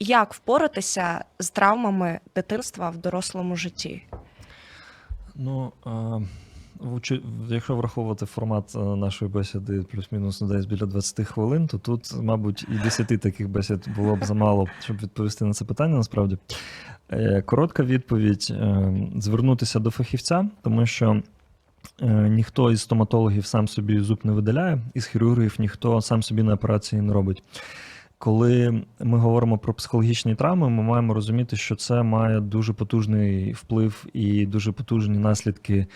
Як впоратися з травмами дитинства в дорослому житті? Ну, якщо враховувати формат е, нашої бесіди плюс-мінус ну, десь біля 20 хвилин, то тут, мабуть, і 10 таких бесід було б замало, щоб відповісти на це питання насправді. Е, Коротка відповідь: е, звернутися до фахівця, тому що. Ніхто із стоматологів сам собі зуб не видаляє, із хірургів ніхто сам собі на операції не робить. Коли ми говоримо про психологічні травми, ми маємо розуміти, що це має дуже потужний вплив і дуже потужні наслідки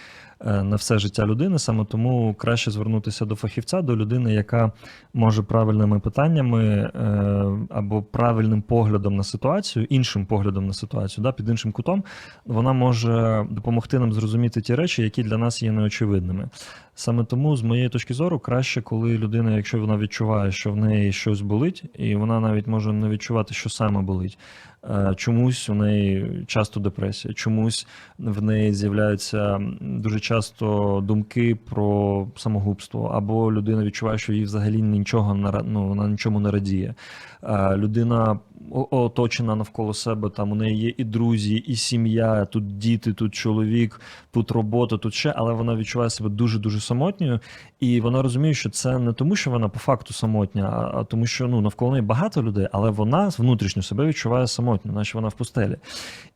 на все життя людини. Саме тому краще звернутися до фахівця, до людини, яка може правильними питаннями е, або правильним поглядом на ситуацію, іншим поглядом на ситуацію, да, під іншим кутом, вона може допомогти нам зрозуміти ті речі, які для нас є неочевидними. Саме тому, з моєї точки зору, краще, коли людина, якщо вона відчуває, що в неї щось болить, і вона навіть може не відчувати, що саме болить. Е, Чомусь у неї часто депресія, чомусь в неї з'являються дуже часто думки про самогубство, або людина відчуває, що їй взагалі нічого ну, вона нічому не радіє. Е, Людина оточена навколо себе, там у неї є і друзі, і сім'я, тут діти, тут чоловік, тут робота, тут ще, але вона відчуває себе дуже дуже самотньою, і вона розуміє, що це не тому, що вона по факту самотня, а- тому, що ну навколо неї багато людей, але вона внутрішньо себе відчуває самотньо, наче вона в пустелі.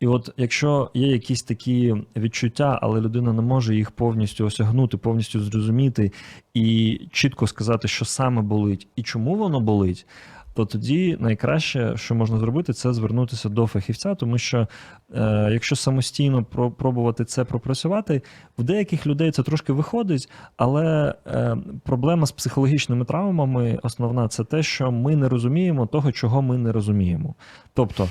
І от якщо є якісь такі відчуття, але людина не може їх повністю осягнути, повністю зрозуміти і чітко сказати, що саме болить і чому воно болить. То тоді найкраще, що можна зробити, це звернутися до фахівця, тому що е, якщо самостійно про- пробувати це пропрацювати, в деяких людей це трошки виходить, але е, проблема з психологічними травмами основна це те, що ми не розуміємо того, чого ми не розуміємо. Тобто.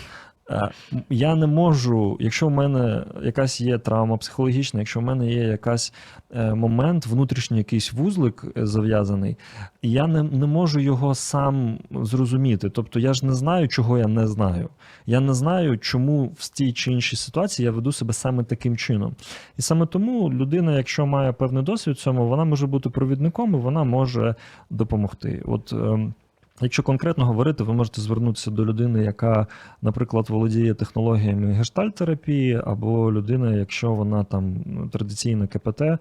Е, Я не можу, якщо в мене якась є травма психологічна, якщо в мене є якась е, момент, внутрішній якийсь вузлик е, зав'язаний, я не, не можу його сам зрозуміти. Тобто я ж не знаю, чого я не знаю. Я не знаю, чому в тій чи іншій ситуації я веду себе саме таким чином. І саме тому людина, якщо має певний досвід в цьому, вона може бути провідником і вона може допомогти. От. Якщо конкретно говорити, ви можете звернутися до людини, яка, наприклад, володіє технологіями гештальтерапії, або людина, якщо вона там ну, традиційна КПТ, е,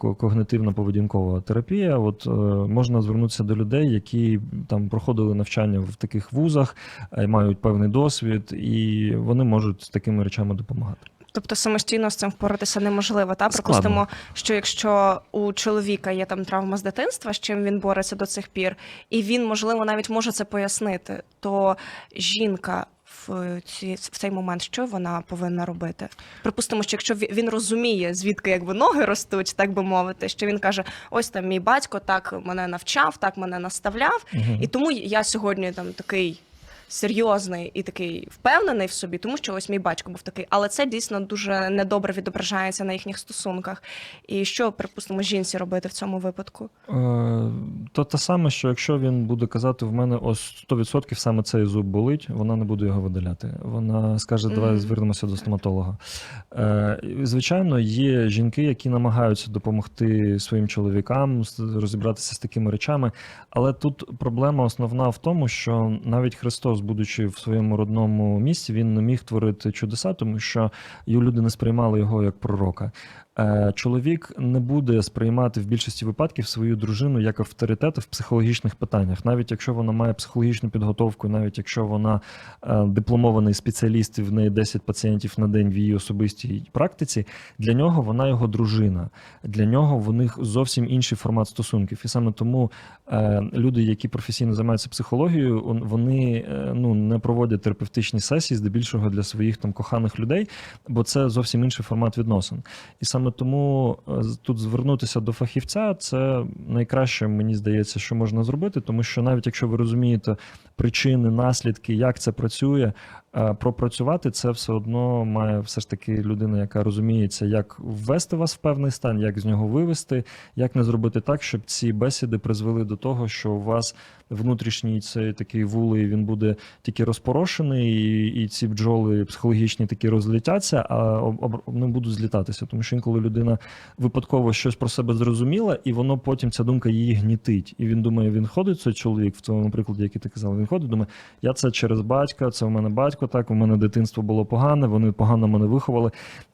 когнитивно-поведінкова терапія. От е, можна звернутися до людей, які там проходили навчання в таких вузах, е, мають певний досвід, і вони можуть з такими речами допомагати. Тобто самостійно з цим впоратися неможливо. Та Складно. припустимо, що якщо у чоловіка є там травма з дитинства, з чим він бореться до цих пір, і він, можливо, навіть може це пояснити, то жінка в ці в цей момент що вона повинна робити? Припустимо, що якщо він розуміє, звідки якби ноги ростуть, так би мовити, що він каже: ось там мій батько так мене навчав, так мене наставляв, Мгм. і тому я сьогодні там такий. Серйозний і такий впевнений в собі, тому що ось мій батько був такий, але це дійсно дуже недобре відображається на їхніх стосунках. І що, припустимо, жінці робити в цьому випадку? Е, То те саме, що якщо він буде казати, в мене ось 100% саме цей зуб болить, вона не буде його видаляти. Вона скаже, давай звернемося до стоматолога. Е, Звичайно, є жінки, які намагаються допомогти своїм чоловікам розібратися з такими речами, але тут проблема основна в тому, що навіть Христос, будучи в своєму родному місці, він не міг творити чудеса, тому що його люди не сприймали його як пророка. Е, Чоловік не буде сприймати в більшості випадків свою дружину як авторитет в психологічних питаннях, навіть якщо вона має психологічну підготовку, навіть якщо вона е, дипломований спеціаліст і в неї 10 пацієнтів на день в її особистій практиці, для нього вона його дружина. Для нього в них зовсім інший формат стосунків. І саме тому е, люди, які професійно займаються психологією, вони ну не проводять терапевтичні сесії здебільшого для своїх там коханих людей, бо це зовсім інший формат відносин. І саме тому е, тут звернутися до фахівця це найкраще, мені здається, що можна зробити, тому що навіть якщо ви розумієте причини, наслідки, як це працює, пропрацювати це все одно має все ж таки людина, яка розуміється, як ввести вас в певний стан, як з нього вивести, як не зробити так, щоб ці бесіди призвели до того, що у вас внутрішній цей такий вулий він буде тільки розпорошений, і, і ці бджоли психологічні такі розлітяться, а об, не будуть злітатися. Тому що інколи людина випадково щось про себе зрозуміла, і воно потім ця думка її гнітить. І він думає, він ходить цей чоловік в твоєму прикладі, який ти казав, він ходить, думає, я це через батька, це у мене батько, так у мене дитинство було погане, вони погано мене виховали.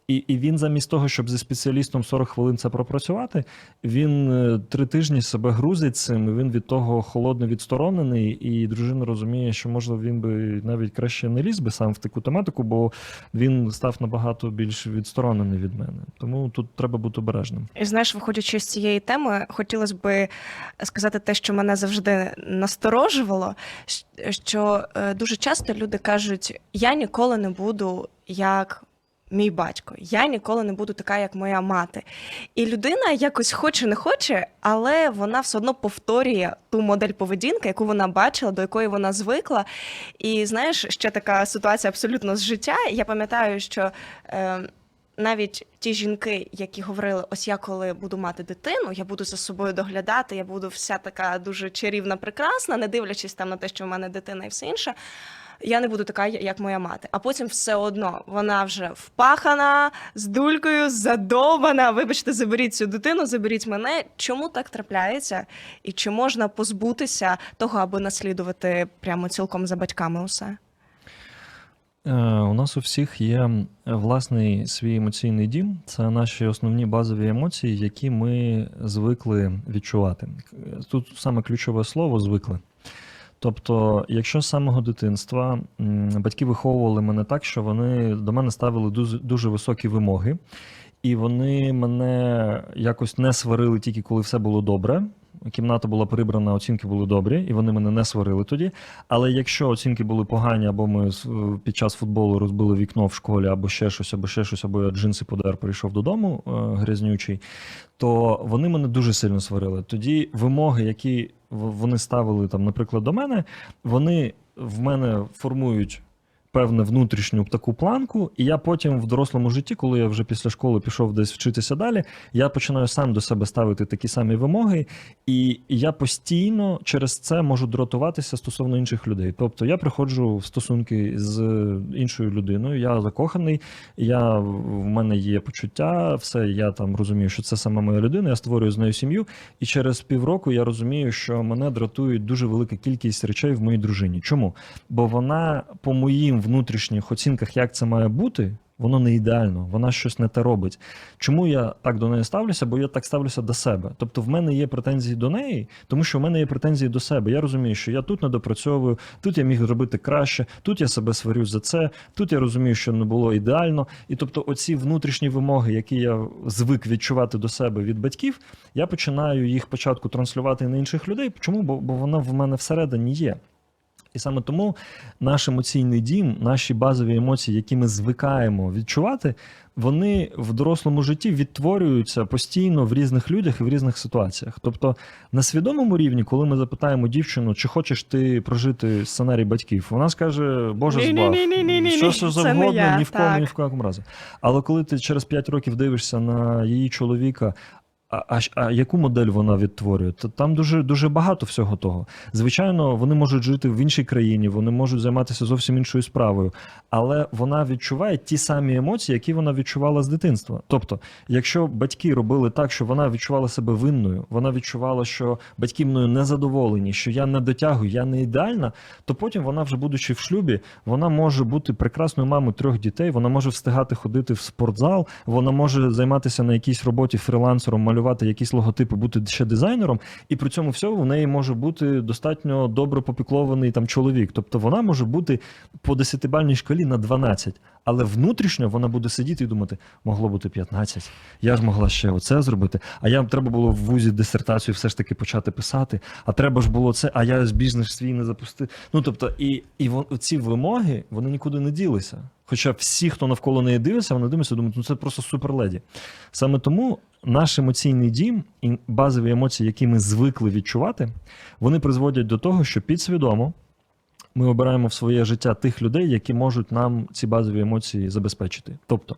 І, і він замість того, щоб зі спеціалістом 40 хвилин це пропрацювати, він е, три тижні себе грузить цим. і Він від того холодно відсторонений, і дружина розуміє, що можливо він би навіть краще не ліз би сам в таку тематику, бо він став набагато більш відсторонений від мене. Тому тут треба бути обережним. І знаєш, виходячи з цієї теми, хотілося би сказати те, що мене завжди насторожувало, що е, дуже часто люди кажуть: я ніколи не буду як. Мій батько, я ніколи не буду така, як моя мати. І людина якось хоче, не хоче, але вона все одно повторює ту модель поведінки, яку вона бачила, до якої вона звикла. І знаєш, ще така ситуація абсолютно з життя. Я пам'ятаю, що е, навіть ті жінки, які говорили, ось я коли буду мати дитину, я буду за собою доглядати, я буду вся така дуже чарівна, прекрасна, не дивлячись там на те, що в мене дитина і все інше. Я не буду така, як моя мати. А потім все одно вона вже впахана з дулькою, задовбана. Вибачте, заберіть цю дитину, заберіть мене. Чому так трапляється? І чи можна позбутися того, аби наслідувати прямо цілком за батьками усе? Е, У нас у всіх є власний свій емоційний дім. Це наші основні базові емоції, які ми звикли відчувати. Тут саме ключове слово звикли. Тобто, якщо з самого дитинства батьки виховували мене так, що вони до мене ставили дуже, дуже високі вимоги, і вони мене якось не сварили тільки коли все було добре. Кімната була прибрана, оцінки були добрі, і вони мене не сварили тоді. Але якщо оцінки були погані, або ми під час футболу розбили вікно в школі, або ще щось, або ще щось, або я джинси подер прийшов додому е, грязнючий, то вони мене дуже сильно сварили. Тоді вимоги, які вони ставили там, наприклад, до мене, вони в мене формують. Певну внутрішню таку планку, і я потім в дорослому житті, коли я вже після школи пішов десь вчитися далі, я починаю сам до себе ставити такі самі вимоги, і я постійно через це можу дратуватися стосовно інших людей. Тобто я приходжу в стосунки з іншою людиною, я закоханий, я, в мене є почуття, все, я там розумію, що це саме моя людина, я створюю з нею сім'ю, і через півроку я розумію, що мене дратують дуже велика кількість речей в моїй дружині. Чому? Бо вона по моїм внутрішніх оцінках, як це має бути. Воно не ідеально, вона щось не те робить. Чому я так до неї ставлюся? Бо я так ставлюся до себе. Тобто в мене є претензії до неї, тому що в мене є претензії до себе. Я розумію, що я тут не допрацьовую, тут я міг зробити краще, тут я себе сварю за це, тут я розумію, що не було ідеально. І тобто, оці внутрішні вимоги, які я звик відчувати до себе від батьків, я починаю їх спочатку транслювати на інших людей. Чому? Бо, бо вона в мене всередині є. І саме тому наш емоційний дім, наші базові емоції, які ми звикаємо відчувати, вони в дорослому житті відтворюються постійно в різних людях і в різних ситуаціях. Тобто, на свідомому рівні, коли ми запитаємо дівчину, чи хочеш ти прожити сценарій батьків, вона скаже, Боже, збав, що завгодно, ні в кому, ні в якому разі. Але коли ти через 5 років дивишся на її чоловіка. А, а, а яку модель вона відтворює? Там дуже дуже багато всього того. Звичайно, вони можуть жити в іншій країні, вони можуть займатися зовсім іншою справою, але вона відчуває ті самі емоції, які вона відчувала з дитинства. Тобто, якщо батьки робили так, що вона відчувала себе винною, вона відчувала, що батьки мною незадоволені, що я не дотягую, я не ідеальна, то потім вона, вже будучи в шлюбі, вона може бути прекрасною мамою трьох дітей, вона може встигати ходити в спортзал, вона може займатися на якійсь роботі фрілансером, малювати якісь логотипи, бути ще дизайнером, і при цьому всьому в неї може бути достатньо добре попіклований там чоловік. Тобто вона може бути по десятибальній шкалі на 12, але внутрішньо вона буде сидіти і думати, могло бути 15. Я ж могла ще оце зробити. А я треба було в вузі дисертацію все ж таки почати писати. А треба ж було це, а я з бізнес свій не запустив. Ну тобто, і, і ці вимоги вони нікуди не ділися. Хоча всі, хто навколо неї дивиться, вони дивляться, думають, ну це просто суперледі. Саме тому наш емоційний дім і базові емоції, які ми звикли відчувати, вони призводять до того, що підсвідомо ми обираємо в своє життя тих людей, які можуть нам ці базові емоції забезпечити. Тобто,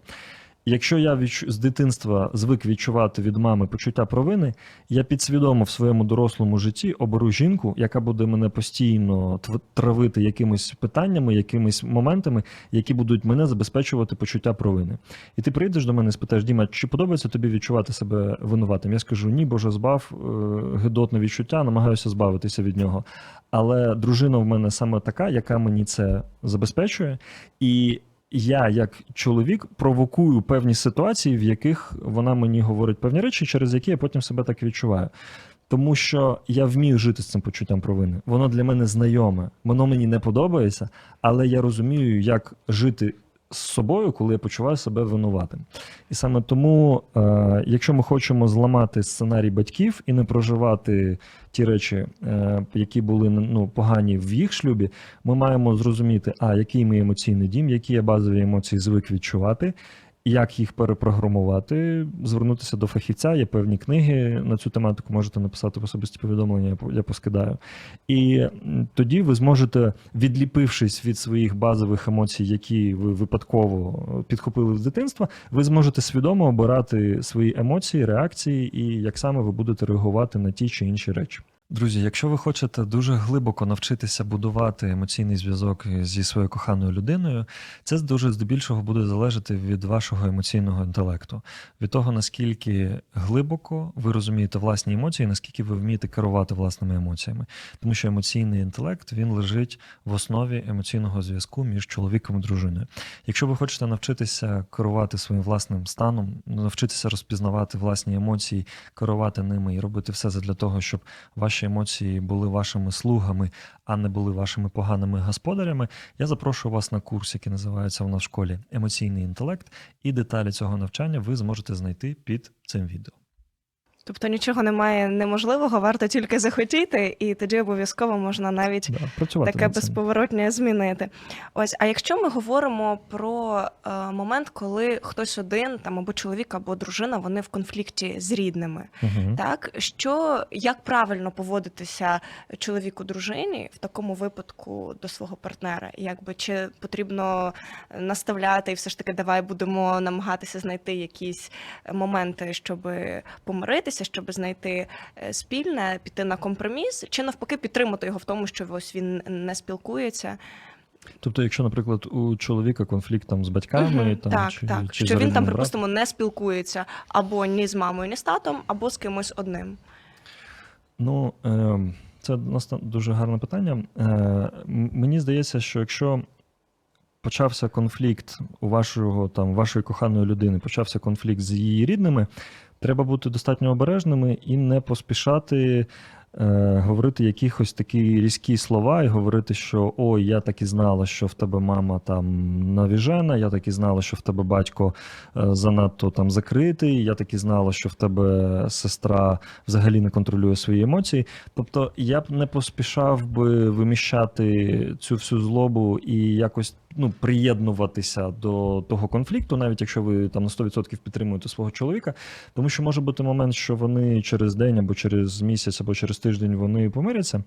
якщо я відч... з дитинства звик відчувати від мами почуття провини, я підсвідомо в своєму дорослому житті оберу жінку, яка буде мене постійно травити якимись питаннями, якимись моментами, які будуть мене забезпечувати почуття провини. І ти прийдеш до мене і спитаєш, Діма, чи подобається тобі відчувати себе винуватим? Я скажу, ні, Боже, збав е, гидотне відчуття, намагаюся збавитися від нього. Але дружина в мене саме така, яка мені це забезпечує, і я, як чоловік, провокую певні ситуації, в яких вона мені говорить певні речі, через які я потім себе так відчуваю. Тому що я вмію жити з цим почуттям провини. Воно для мене знайоме, воно мені не подобається, але я розумію, як жити з собою, коли я почуваю себе винуватим. І саме тому, е, якщо ми хочемо зламати сценарій батьків і не проживати ті речі, е, які були ну, погані в їх шлюбі, ми маємо зрозуміти, а який ми емоційний дім, які я базові емоції звик відчувати. Як їх перепрограмувати, звернутися до фахівця, є певні книги на цю тематику, можете написати в особисті повідомлення, я по- я поскидаю. І тоді ви зможете, відліпившись від своїх базових емоцій, які ви випадково е, підхопили з дитинства, ви зможете свідомо обирати свої емоції, реакції і як саме ви будете реагувати на ті чи інші речі. Друзі, якщо ви хочете дуже глибоко навчитися будувати емоційний зв'язок зі своєю коханою людиною, це дуже здебільшого буде залежати від вашого емоційного інтелекту, від того, наскільки глибоко ви розумієте власні емоції, наскільки ви вмієте керувати власними емоціями. Тому що емоційний інтелект він лежить в основі емоційного зв'язку між чоловіком і дружиною. Якщо ви хочете навчитися керувати своїм власним станом, навчитися розпізнавати власні емоції, керувати ними і робити все для того, щоб ваші емоції були вашими слугами, а не були вашими поганими господарями, я запрошую вас на курс, який називається в нас в школі Емоційний інтелект, і деталі цього навчання ви зможете знайти під цим відео. Тобто нічого немає неможливого, варто тільки захотіти, і тоді обов'язково можна навіть Да, таке безповоротне змінити. Ось, а якщо ми говоримо про е, момент, коли хтось один, там або чоловік, або дружина, вони в конфлікті з рідними, Мгм. так що як правильно поводитися чоловіку дружині в такому випадку до свого партнера? Якби чи потрібно наставляти і все ж таки давай будемо намагатися знайти якісь моменти, щоб помиритися, щоб знайти е, спільне, піти на компроміс, чи навпаки підтримати його в тому, що ось він не спілкується. Тобто, якщо, наприклад, у чоловіка конфлікт там з батьками, Мгм, там, так, чи, так. чи що він там, припустимо, не спілкується або ні з мамою, ні з татом, або з кимось одним. Ну, е, це дуже гарне питання. Е, мені здається, що якщо почався конфлікт у вашого там вашої коханої людини, почався конфлікт з її рідними, треба бути достатньо обережними і не поспішати. е, Говорити якихось такі різкі слова і говорити, що ой, я так і знала, що в тебе мама там навіжена, я так і знала, що в тебе батько е, занадто там закритий, я так і знала, що в тебе сестра взагалі не контролює свої емоції. Тобто я б не поспішав би виміщати цю всю злобу і якось ну, приєднуватися до того конфлікту, навіть якщо ви там на 100% підтримуєте свого чоловіка, тому що може бути момент, що вони через день або через місяць, або через тиждень вони помиряться.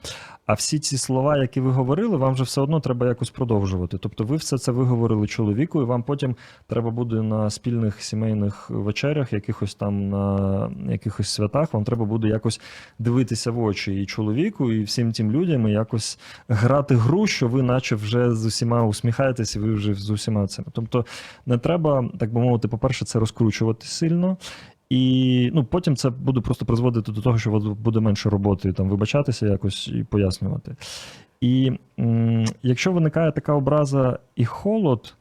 А всі ці слова, які ви говорили, вам вже все одно треба якось продовжувати. Тобто, ви все це виговорили чоловіку, і вам потім треба буде на спільних сімейних вечерях, якихось там на якихось святах, вам треба буде якось дивитися в очі і чоловіку, і всім тим людям, і якось грати гру, що ви, наче, вже з усіма усміхаєтесь, і ви вже з усіма цими. Тобто не треба, так би мовити, по-перше, це розкручувати сильно. І ну, потім це буде просто призводити до того, що буде менше роботи там вибачатися якось і пояснювати. І м, якщо виникає така образа і холод,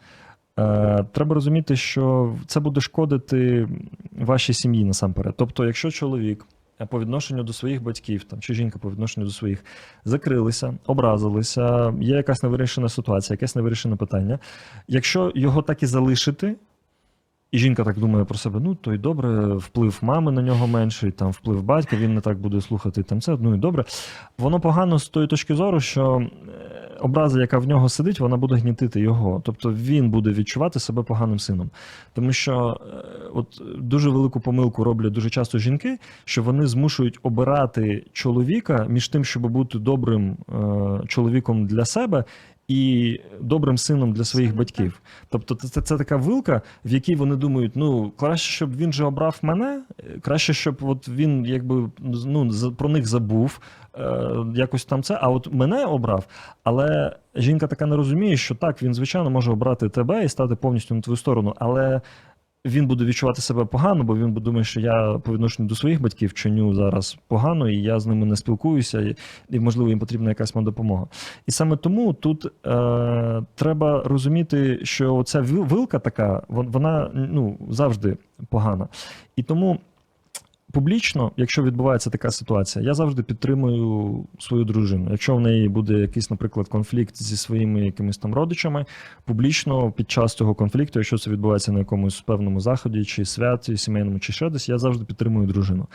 е, треба розуміти, що це буде шкодити вашій сім'ї насамперед. Тобто, якщо чоловік по відношенню до своїх батьків, там чи жінка по відношенню до своїх закрилися, образилися, є якась невирішена ситуація, якесь невирішене питання. Якщо його так і залишити, і жінка так думає про себе: ну то й добре, вплив мами на нього менший, там вплив батька, він не так буде слухати там це. Ну і добре. Воно погано з тої точки зору, що е, образа, яка в нього сидить, вона буде гнітити його. Тобто він буде відчувати себе поганим сином. Тому що е, от дуже велику помилку роблять дуже часто жінки, що вони змушують обирати чоловіка між тим, щоб бути добрим е, чоловіком для себе. І добрим сином для своїх батьків. Тобто, це, це, така вилка, в якій вони думають: ну краще, щоб він же обрав мене, краще, щоб от він якби ну про них забув, е, якось там це. А от мене обрав. Але жінка така не розуміє, що так, він звичайно може обрати тебе і стати повністю на твою сторону, але. Він буде відчувати себе погано, бо він буде думати, що я по відношенню до своїх батьків чиню зараз погано, і я з ними не спілкуюся, і, можливо їм потрібна якась моя допомога. І саме тому тут е, треба розуміти, що ця вилка така, вон- вона ну, завжди погана. І тому публічно, якщо відбувається така ситуація, я завжди підтримую свою дружину. Якщо в неї буде якийсь, наприклад, конфлікт зі своїми якимись там родичами, публічно під час цього конфлікту, якщо це відбувається на якомусь певному заході, чи святі, сімейному, чи ще десь, я завжди підтримую дружину.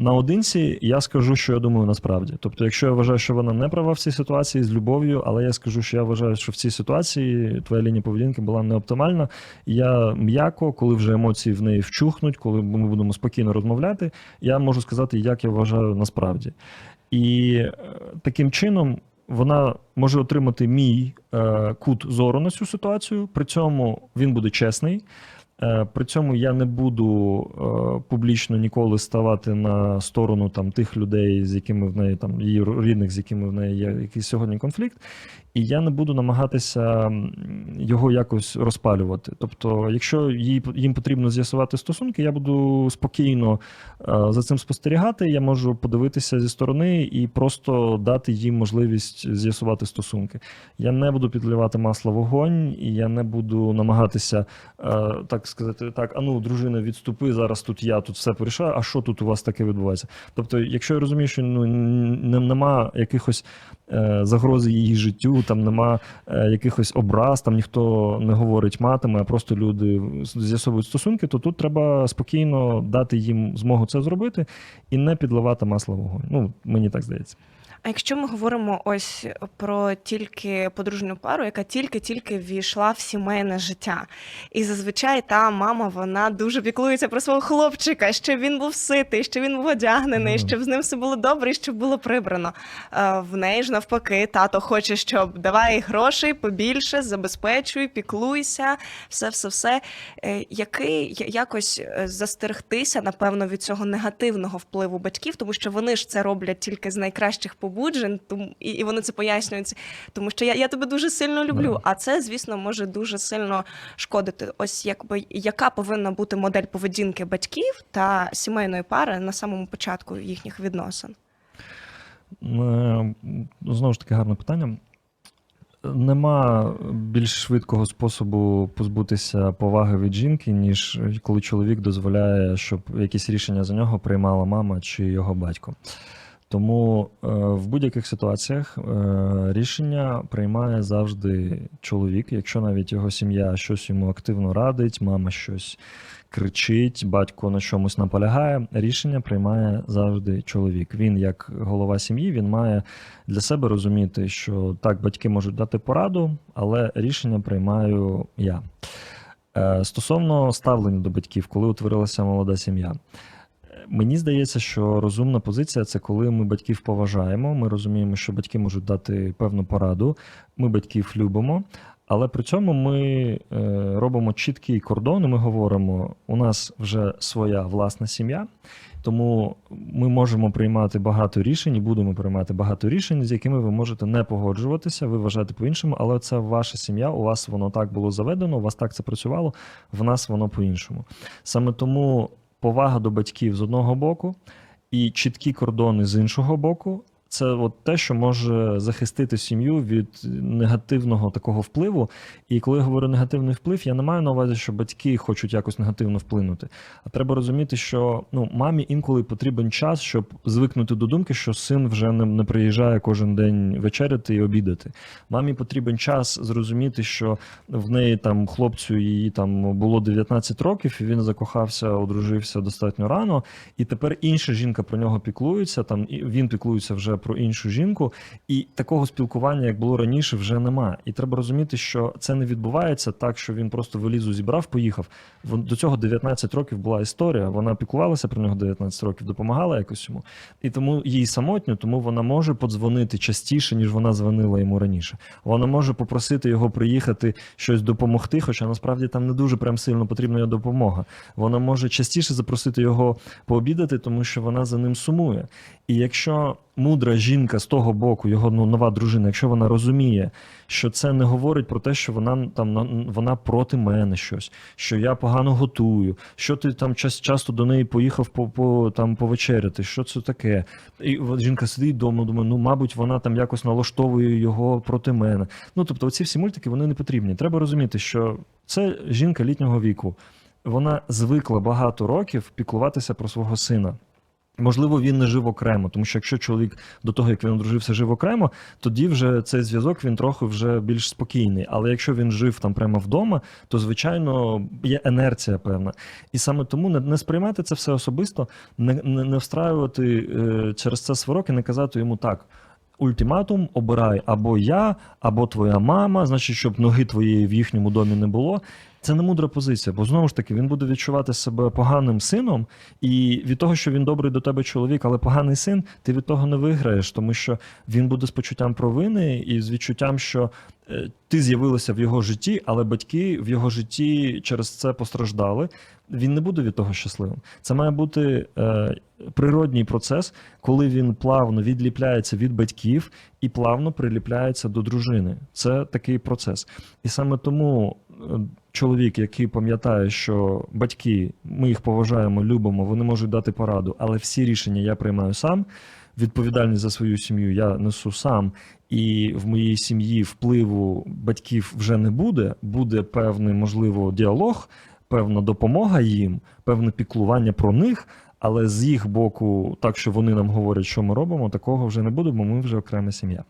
Наодинці я скажу, що я думаю насправді. Тобто, якщо я вважаю, що вона не права в цій ситуації з любов'ю, але я скажу, що я вважаю, що в цій ситуації твоя лінія поведінки була не оптимальна. Я м'яко, коли вже емоції в неї вчухнуть, коли ми будемо спокійно розмовляти, я можу сказати, як я вважаю насправді. І е, таким чином. Вона може отримати мій е, кут зору на цю ситуацію. При цьому він буде чесний. Е, При цьому я не буду е, публічно ніколи ставати на сторону там тих людей, з якими в неї там її рідних, з якими в неї є якийсь сьогодні конфлікт, і я не буду намагатися його якось розпалювати. Тобто, якщо їй їм потрібно з'ясувати стосунки, я буду спокійно е, за цим спостерігати. Я можу подивитися зі сторони і просто дати їм можливість з'ясувати стосунки. Я не буду підливати масло вогонь, і я не буду намагатися так сказати, так, а ну, дружина, відступи, зараз тут я тут все порішаю, а що тут у вас таке відбувається? Тобто, якщо я розумію, що ну, нема якихось е, загрози її життю, там нема е, якихось образ, там ніхто не говорить матами, а просто люди з'ясовують стосунки, то тут треба спокійно дати їм змогу це зробити і не підливати масло вогонь. Ну, мені так здається. А якщо ми говоримо ось про тільки подружню пару, яка тільки-тільки ввійшла в сімейне життя, і зазвичай та мама вона дуже піклується про свого хлопчика, щоб він був ситий, щоб він був одягнений, Мгм. щоб з ним все було добре, і щоб було прибрано. В неї ж навпаки, тато хоче, щоб давай грошей побільше, забезпечуй, піклуйся, все, все, все. Який якось е, застерегтися, напевно, від цього негативного впливу батьків, тому що вони ж це роблять тільки з найкращих побуджень, тому і, і вони це пояснюють, тому що я, я тебе дуже сильно люблю. А це, звісно, може дуже сильно шкодити. Ось якби яка повинна бути модель поведінки батьків та сімейної пари на самому початку їхніх відносин. Е, Знову ж таки, гарне питання. Нема більш швидкого способу позбутися поваги від жінки, ніж коли чоловік дозволяє, щоб якісь рішення за нього приймала мама чи його батько. Тому е, в будь-яких ситуаціях е, рішення приймає завжди чоловік, якщо навіть його сім'я щось йому активно радить, мама щось кричить, батько на чомусь наполягає. Рішення приймає завжди чоловік. Він, як голова сім'ї, він має для себе розуміти, що так, батьки можуть дати пораду, але рішення приймаю я. Е, Стосовно ставлення до батьків, коли утворилася молода сім'я. Мені здається, що розумна позиція це коли ми батьків поважаємо. Ми розуміємо, що батьки можуть дати певну пораду. Ми батьків любимо, але при цьому ми е, робимо чіткий кордон. Ми говоримо: у нас вже своя власна сім'я, тому ми можемо приймати багато рішень і будемо приймати багато рішень, з якими ви можете не погоджуватися, ви вважаєте по-іншому, але це ваша сім'я. У вас воно так було заведено, у вас так це працювало, в нас воно по-іншому. Саме тому повага до батьків з одного боку і чіткі кордони з іншого боку. Це от те, що може захистити сім'ю від негативного такого впливу. І коли я говорю негативний вплив, я не маю на увазі, що батьки хочуть якось негативно вплинути. А треба розуміти, що ну, мамі інколи потрібен час, щоб звикнути до думки, що син вже не, не приїжджає кожен день вечеряти і обідати. Мамі потрібен час зрозуміти, що в неї там хлопцю її там було 19 років, і він закохався, одружився достатньо рано. І тепер інша жінка про нього піклується. Там і він піклується вже про іншу жінку, і такого спілкування, як було раніше, вже нема. І треба розуміти, що це не відбувається так, що він просто вилізу зібрав, поїхав. До цього 19 років була історія. Вона піклувалася про нього 19 років, допомагала якось йому. І тому їй самотньо, тому вона може подзвонити частіше, ніж вона дзвонила йому раніше. Вона може попросити його приїхати щось допомогти, хоча насправді там не дуже прям сильно потрібна його допомога. Вона може частіше запросити його пообідати, тому що вона за ним сумує. І якщо мудра жінка з того боку, його ну, нова дружина, якщо вона розуміє, що це не говорить про те, що вона там на- вона проти мене щось, що я погано готую, що ти там час, часто до неї поїхав по, по там повечеряти, що це таке? І жінка сидить вдома, думає, ну мабуть, вона там якось налаштовує його проти мене. Ну тобто, оці всі мультики вони не потрібні. Треба розуміти, що це жінка літнього віку. Вона звикла багато років піклуватися про свого сина. Можливо, він не жив окремо, тому що якщо чоловік до того, як він одружився, жив окремо, тоді вже цей зв'язок він трохи вже більш спокійний. Але якщо він жив там прямо вдома, то звичайно є інерція певна. І саме тому не, не сприймати це все особисто, не, не, не встраювати е, через це сварок і не казати йому так. Ультиматум обирай або я, або твоя мама, значить, щоб ноги твоєї в їхньому домі не було. Це не мудра позиція, бо знову ж таки він буде відчувати себе поганим сином, і від того, що він добрий до тебе чоловік, але поганий син, ти від того не виграєш, тому що він буде з почуттям провини і з відчуттям, що е, ти з'явилася в його житті, але батьки в його житті через це постраждали. Він не буде від того щасливим. Це має бути е, природній процес, коли він плавно відліпляється від батьків і плавно приліпляється до дружини. Це такий процес. І саме тому чоловік, який пам'ятає, що батьки, ми їх поважаємо, любимо, вони можуть дати пораду, але всі рішення я приймаю сам. Відповідальність за свою сім'ю я несу сам, і в моїй сім'ї впливу батьків вже не буде. Буде певний, можливо, діалог, певна допомога їм, певне піклування про них. Але з їх боку, так що вони нам говорять, що ми робимо, такого вже не буде, бо ми вже окрема сім'я.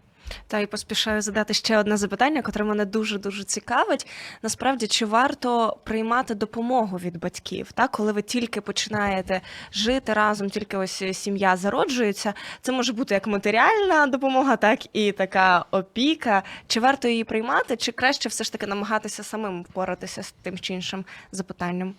Та й поспішаю задати ще одне запитання, котре мене дуже дуже цікавить. Насправді, чи варто приймати допомогу від батьків? Так, коли ви тільки починаєте жити разом, тільки ось сім'я зароджується, це може бути як матеріальна допомога, так і така опіка. Чи варто її приймати, чи краще все ж таки намагатися самим впоратися з тим чи іншим запитанням?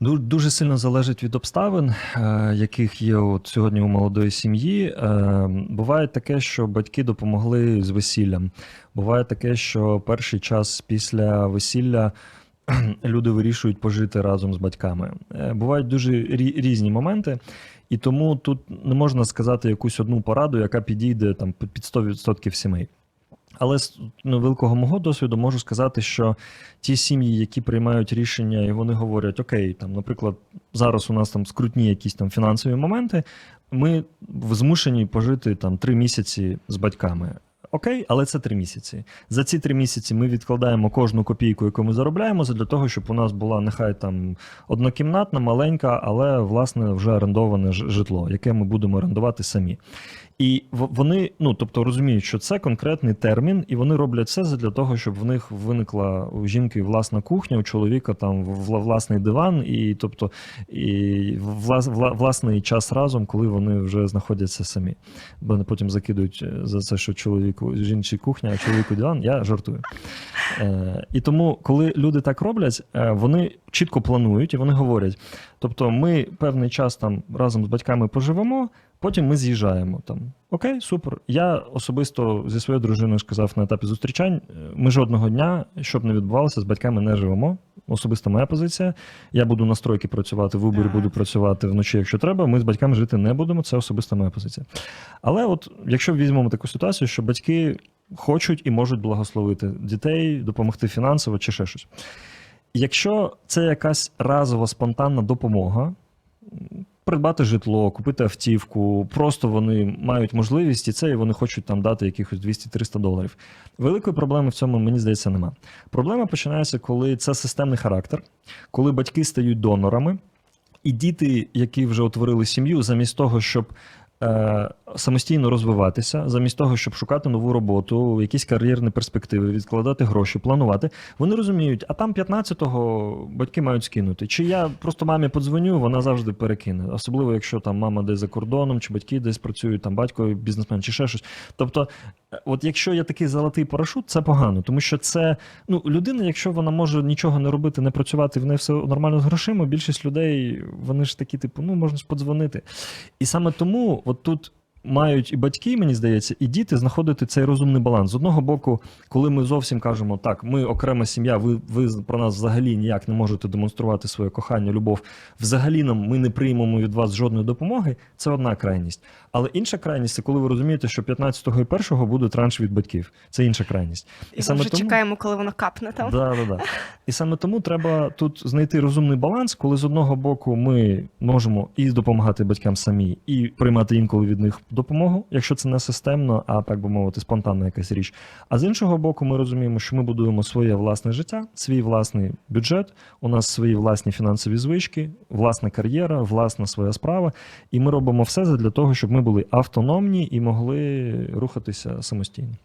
Ду- Дуже сильно залежить від обставин, е, яких є от сьогодні у молодої сім'ї. Е, Буває таке, що батьки допомогли з весіллям. Буває таке, що перший час після весілля люди вирішують пожити разом з батьками. Е, Бувають дуже різні моменти, і тому тут не можна сказати якусь одну пораду, яка підійде там під 100% сімей. Але з невеликого мого досвіду можу сказати, що ті сім'ї, які приймають рішення, і вони говорять: Окей, там, наприклад, зараз у нас там скрутні якісь там фінансові моменти, ми змушені пожити там три місяці з батьками. Окей, але це три місяці. За ці три місяці ми відкладаємо кожну копійку, яку ми заробляємо, для того, щоб у нас була нехай там однокімнатна, маленька, але власне вже орендоване житло, яке ми будемо орендувати самі. І вони, ну тобто розуміють, що це конкретний термін, і вони роблять все для того, щоб в них виникла у жінки власна кухня, у чоловіка там вла- власний диван, і тобто і влас, вла- власний час разом, коли вони вже знаходяться самі. Бо вони потім закидують е, за це, що чоловіку жінчі кухня, а чоловіку диван. Я жартую. Е, і тому, коли люди так роблять, е, вони чітко планують і вони говорять: тобто, ми певний час там разом з батьками поживемо. Потім ми з'їжджаємо там. Окей, супер. Я особисто зі своєю дружиною сказав на етапі зустрічань: е, ми жодного дня, щоб не відбувалося, з батьками не живемо. Особиста моя позиція. Я буду на стройки працювати, в Uber буду працювати вночі, якщо треба. Ми з батьками жити не будемо. Це особиста моя позиція. Але от якщо візьмемо таку ситуацію, що батьки хочуть і можуть благословити дітей, допомогти фінансово чи ще щось. Якщо це якась разова спонтанна допомога, придбати житло, купити автівку, просто вони мають можливість і це, і вони хочуть там дати якихось 200-300 доларів. Великої проблеми в цьому, мені здається, нема. Проблема починається, коли це системний характер, коли батьки стають донорами, і діти, які вже утворили сім'ю, замість того, щоб самостійно розвиватися, замість того, щоб шукати нову роботу, якісь кар'єрні перспективи, відкладати гроші, планувати, вони розуміють, а там 15-го батьки мають скинути. Чи я просто мамі подзвоню, вона завжди перекине. Особливо, якщо там мама десь за кордоном, чи батьки десь працюють, там батько бізнесмен, чи ще щось. Тобто, е, от якщо є такий золотий парашут, це погано, тому що це ну людина, якщо вона може нічого не робити, не працювати, в неї все нормально з грошима. Більшість людей вони ж такі, типу, ну можна ж подзвонити. І саме тому, от тут. Мають і батьки, мені здається, і діти знаходити цей розумний баланс. З одного боку, коли ми зовсім кажемо, так, ми окрема сім'я, ви, ви про нас взагалі ніяк не можете демонструвати своє кохання, любов. Взагалі нам ми не приймемо від вас жодної допомоги. Це одна крайність. Але інша крайність це коли ви розумієте, що 15-го і 1-го буде транш від батьків. Це інша крайність. І ми вже чекаємо, коли воно капне там. Да, да, да. І саме тому треба тут знайти розумний баланс, коли з одного боку ми можемо і допомагати батькам самі, і приймати інколи від них допомогу, якщо це не системно, а так би мовити, спонтанна якась річ. А з іншого боку, ми розуміємо, що ми будуємо своє власне життя, свій власний бюджет, у нас свої власні фінансові звички, власна кар'єра, власна своя справа. І ми робимо все для того, щоб ми були автономні і могли рухатися самостійно.